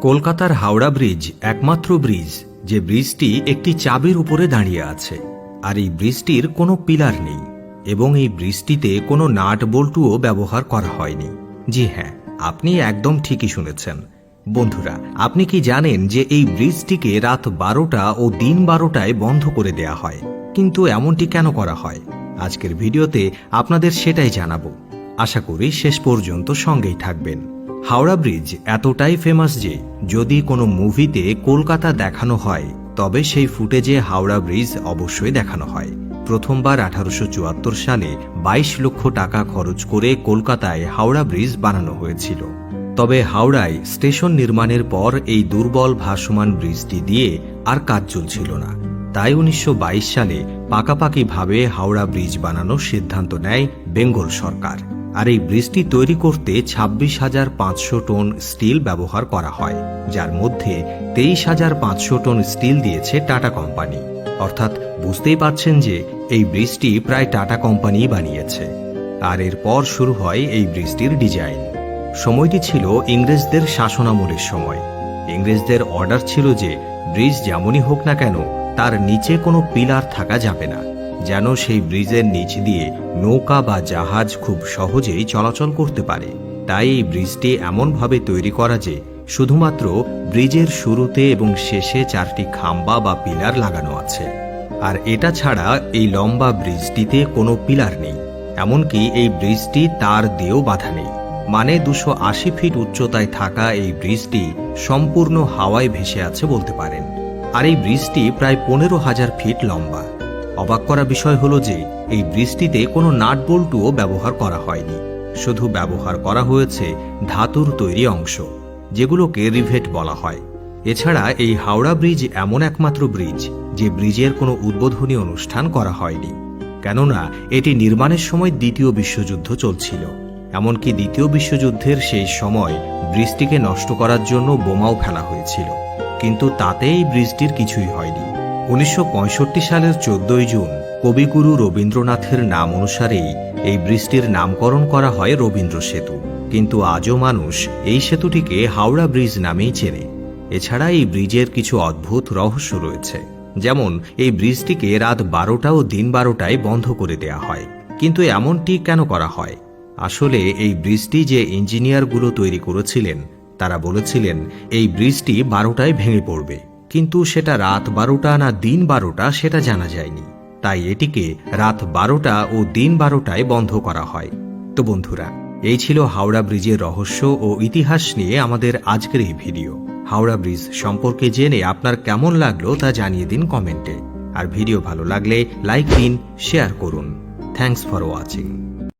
কলকাতার হাওড়া ব্রিজ একমাত্র ব্রিজ, যে ব্রিজটি একটি চাবির উপরে দাঁড়িয়ে আছে, আর এই ব্রিজটির কোনো পিলার নেই, এবং এই ব্রিজটিতে কোনো নাট বল্টুও ব্যবহার করা হয়নি। জি হ্যাঁ আপনি একদম ঠিকই শুনেছেন। বন্ধুরা, আপনি কি জানেন যে এই ব্রিজটিকে রাত বারোটা ও দিন বারোটায় বন্ধ করে দেয়া হয়? কিন্তু এমনটি কেন করা হয়? আজকের ভিডিওতে আপনাদের সেটাই জানাব। আশা করি শেষ পর্যন্ত সঙ্গেই থাকবেন। হাওড়া ব্রিজ এতটাই ফেমাস যে যদি কোনো মুভিতে কলকাতা দেখানো হয়, তবে সেই ফুটেজে হাওড়া ব্রিজ অবশ্যই দেখানো হয়। প্রথমবার আঠারোশো চুয়াত্তর সালে বাইশ লক্ষ টাকা খরচ করে কলকাতায় হাওড়া ব্রিজ বানানো হয়েছিল। তবে হাওড়ায় স্টেশন নির্মাণের পর এই দুর্বল ভাসমান ব্রিজটি দিয়ে আর কাজ চলছিল না। তাই উনিশশো বাইশ সালে পাকাপাকিভাবে হাওড়া ব্রিজ বানানোর সিদ্ধান্ত নেয় বেঙ্গল সরকার। আর এই ব্রিজটি তৈরি করতে ছাব্বিশ হাজার পাঁচশো টন স্টিল ব্যবহার করা হয়, যার মধ্যে তেইশ হাজার পাঁচশো টন স্টিল দিয়েছে টাটা কোম্পানি। অর্থাৎ বুঝতেই পারছেন যে এই ব্রিজটি প্রায় টাটা কোম্পানি বানিয়েছে। আর এরপর শুরু হয় এই ব্রিজটির ডিজাইন। সময়টি ছিল ইংরেজদের শাসনামলের সময়। ইংরেজদের অর্ডার ছিল যে, ব্রিজ যেমনই হোক না কেন, তার নিচে কোনো পিলার থাকা যাবে না। যেন সেই ব্রিজের নিচ দিয়ে নৌকা বা জাহাজ খুব সহজেই চলাচল করতে পারে। তাই এই ব্রিজটি এমনভাবে তৈরি করা যে, শুধুমাত্র ব্রিজের শুরুতে এবং শেষে চারটি খাম্বা বা পিলার লাগানো আছে। আর এটা ছাড়া এই লম্বা ব্রিজটিতে কোনো পিলার নেই। এমনকি এই ব্রিজটি তার দিয়েও বাধা নেই। মানে দুশো আশি ফিট উচ্চতায় থাকা এই ব্রিজটি সম্পূর্ণ হাওয়ায় ভেসে আছে বলতে পারেন। আর এই ব্রিজটি প্রায় পনেরো হাজার ফিট লম্বা। অবাক করা বিষয় হলো যে এই ব্রিজটিতে কোনো নাট বল্টুও ব্যবহার করা হয়নি। শুধু ব্যবহার করা হয়েছে ধাতুর তৈরি অংশ, যেগুলোকে রিভেট বলা হয়। এছাড়া এই হাওড়া ব্রিজ এমন একমাত্র ব্রিজ, যে ব্রিজের কোনো উদ্বোধনী অনুষ্ঠান করা হয়নি। কেননা এটি নির্মাণের সময় দ্বিতীয় বিশ্বযুদ্ধ চলছিল। এমনকি দ্বিতীয় বিশ্বযুদ্ধের সেই সময় ব্রিজটিকে নষ্ট করার জন্য বোমাও ফেলা হয়েছিল। কিন্তু তাতে এই ব্রিজটির কিছুই হয়নি। উনিশশো পঁয়ষট্টি সালের চোদ্দই জুন কবিগুরু রবীন্দ্রনাথের নাম অনুসারেই এই ব্রিজটির নামকরণ করা হয় রবীন্দ্র সেতু। কিন্তু আজও মানুষ এই সেতুটিকে হাওড়া ব্রিজ নামেই চেনে। এছাড়া এই ব্রিজের কিছু অদ্ভুত রহস্য রয়েছে। যেমন, এই ব্রিজটিকে রাত বারোটা ও দিন বারোটায় বন্ধ করে দেয়া হয়। কিন্তু এমনটি কেন করা হয়? আসলে এই ব্রিজটি যে ইঞ্জিনিয়ারগুলো তৈরি করেছিলেন, তারা বলেছিলেন, এই ব্রিজটি বারোটায় ভেঙে পড়বে। কিন্তু সেটা রাত বারোটা না দিন বারোটা সেটা জানা যায়নি। তাই এটিকে রাত বারোটা ও দিন বারোটায় বন্ধ করা হয়। তো বন্ধুরা, এই ছিল হাওড়া ব্রিজের রহস্য ও ইতিহাস নিয়ে আমাদের আজকের এই ভিডিও। হাওড়া ব্রিজ সম্পর্কে জেনে আপনার কেমন লাগল তা জানিয়ে দিন কমেন্টে। আর ভিডিও ভালো লাগলে লাইক দিন, শেয়ার করুন। Thanks for watching.